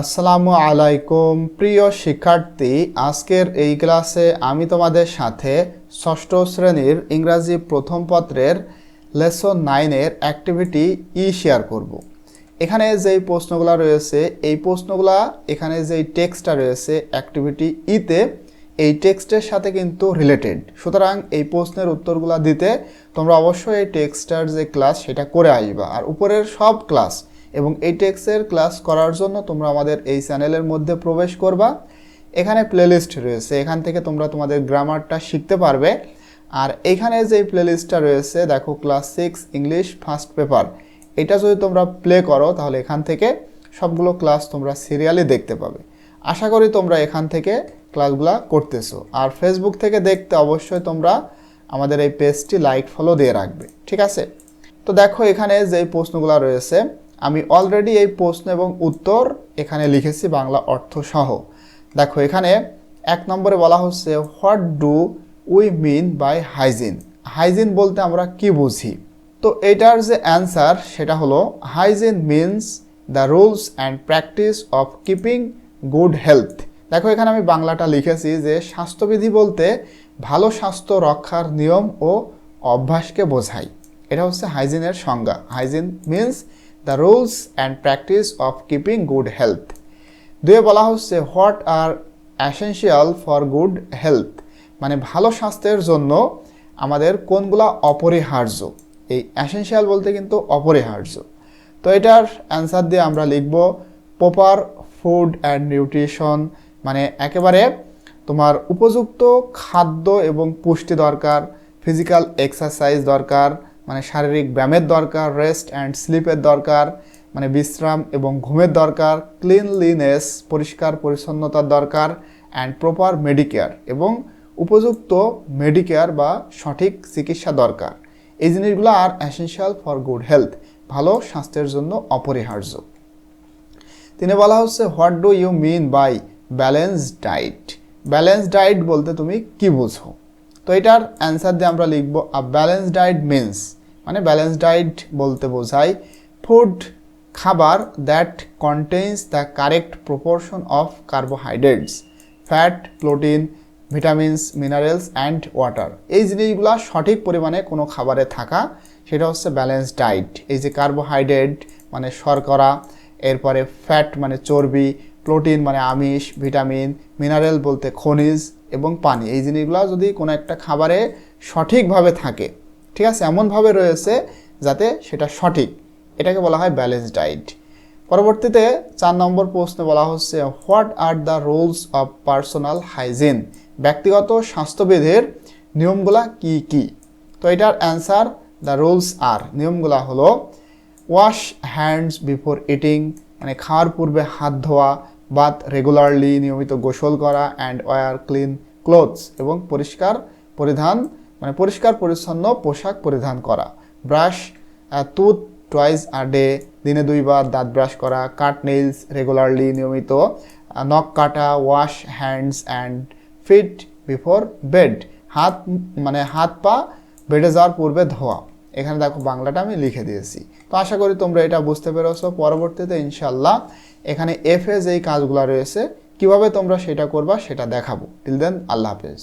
আসসালামু আলাইকুম। প্রিয় শিক্ষার্থী, আজকের এই ক্লাসে আমি তোমাদের সাথে ষষ্ঠ শ্রেণির ইংরাজি প্রথম পত্রের লেসন নাইনের অ্যাক্টিভিটি ই শেয়ার করব। এখানে যেই প্রশ্নগুলো রয়েছে, এই প্রশ্নগুলা, এখানে যেই টেক্সটটা রয়েছে অ্যাক্টিভিটি ইতে এই টেক্সটের সাথে কিন্তু রিলেটেড। সুতরাং এই প্রশ্নের উত্তরগুলো দিতে তোমরা অবশ্যই এই টেক্সটার যে ক্লাস, সেটা করে আসবা। আর উপরের সব ক্লাস এবং এই টেক্সের ক্লাস করার জন্য তোমরা আমাদের এই চ্যানেলের মধ্যে প্রবেশ করবা। এখানে প্লেলিস্ট রয়েছে, এখান থেকে তোমরা তোমাদের গ্রামারটা শিখতে পারবে। আর এখানে যে প্লেলিস্টটা রয়েছে, দেখো class six English first paper এটা যদি তোমরা প্লে করো, তাহলে এখান থেকে সবগুলো ক্লাস তোমরা সিরিয়ালি দেখতে পাবে। আশা করি তোমরা এখান থেকে ক্লাসগুলো করতেছো। আর ফেসবুক থেকে দেখতে অবশ্যই তোমরা আমাদের এই পেজটি লাইক ফলো দিয়ে রাখবে। ঠিক আছে? তো দেখো এখানে যেই প্রশ্নগুলো রয়েছে আমি অলরেডি এই প্রশ্ন এবং উত্তর এখানে লিখেছি বাংলা অর্থ সহ দেখো, এখানে এক নম্বরে বলা হচ্ছে what do we mean by hygiene hygiene বলতে আমরা কি বুঝি? তো এটার যে অ্যান্সার সেটা হলো hygiene means the rules and practice of keeping good health দেখো, এখানে আমি বাংলাটা লিখেছি যে, স্বাস্থ্যবিধি বলতে ভালো স্বাস্থ্য রক্ষার নিয়ম ও অভ্যাসকে বোঝায়। এটা হচ্ছে হাইজিনের সংজ্ঞা। Hygiene means the rules and practice of keeping good health. দুয়ে বলা হচ্ছে, what are essential for good health? মানে ভালো স্বাস্থ্যের জন্য আমাদের কোনগুলা অপরিহার্য? এই অ্যাসেনশিয়াল বলতে কিন্তু অপরিহার্য। তো এটার অ্যান্সার দিয়ে আমরা লিখব, প্রপার ফুড অ্যান্ড নিউট্রিশন মানে একেবারে তোমার উপযুক্ত খাদ্য এবং পুষ্টি দরকার, ফিজিক্যাল এক্সারসাইজ দরকার মানে শারীরিক ব্যায়ামের দরকার রেস্ট অ্যান্ড স্লিপের দরকার মানে বিশ্রাম এবং ঘুমের দরকার ক্লিনলিনেস পরিষ্কার পরিচ্ছন্নতার দরকার অ্যান্ড প্রপার মেডিকেয়ার এবং উপযুক্ত মেডিকেয়ার বা সঠিক চিকিৎসা দরকার। এই জিনিসগুলো আর অ্যাসেনশিয়াল ফর গুড হেলথ ভালো স্বাস্থ্যের জন্য অপরিহার্য। তিনি বলা হচ্ছে what do you mean by balance diet balance diet বলতে তুমি কি বুঝো? তো এটার অ্যান্সার দিয়ে আমরা লিখব আ ব্যালেন্স ডায়েট মিন্স মানে ব্যালেন্স ডায়েট বলতে বোঝায় ফুড খাবার that contains the correct proportion of carbohydrates fat protein vitamins minerals and water এই জিনিসগুলো সঠিক পরিমাণে কোনো খাবারে থাকা, সেটা হচ্ছে ব্যালেন্স ডায়েট এই যে কার্বোহাইড্রেট মানে শর্করা, এরপরে ফ্যাট মানে চর্বি প্রোটিন মানে আমিষ ভিটামিন মিনারেল বলতে খনিজ এবং পানি। এই জিনিসগুলো যদি কোনো একটা খাবারে সঠিকভাবে থাকে ঠিক আছে? এমনভাবে রয়েছে যাতে সেটা সঠিক। এটাকে বলা হয় ব্যালেন্স ডায়েট পরবর্তীতে চার নম্বর প্রশ্নে বলা হচ্ছে what are the rules of personal hygiene ব্যক্তিগত স্বাস্থ্যবিধির নিয়মগুলা কি কি? তো এটার অ্যান্সার দ্য রুলস আর নিয়মগুলা হলো ওয়াশ হ্যান্ডস বিফোর ইটিং মানে খাওয়ার পূর্বে হাত ধোয়া বাথ রেগুলারলি নিয়মিত গোসল করা অ্যান্ড ওয়ার ক্লিন ক্লোথস এবং পরিষ্কার পরিধান মানে পরিষ্কার, পরিচ্ছন্ন পোশাক পরিধান করা। Brush tooth twice a day দিনে দুইবার দাঁত ব্রাশ করা কাট নেইলস রেগুলারলি নিয়মিত নখ কাটা wash hands and feet before bed হাত মানে হাত পা বেডে যাওয়ার পূর্বে ধোয়া। এখানে দেখো বাংলাটা আমি লিখে দিয়েছি। তো আশা করি তোমরা এটা বুঝতে পেরেছ। পরবর্তীতে ইনশাল্লাহ এখানে এফ যেই কাজগুলো রয়েছে, কীভাবে তোমরা সেটা করবা সেটা দেখাবো। টিল দেন আল্লাহ হাফেজ।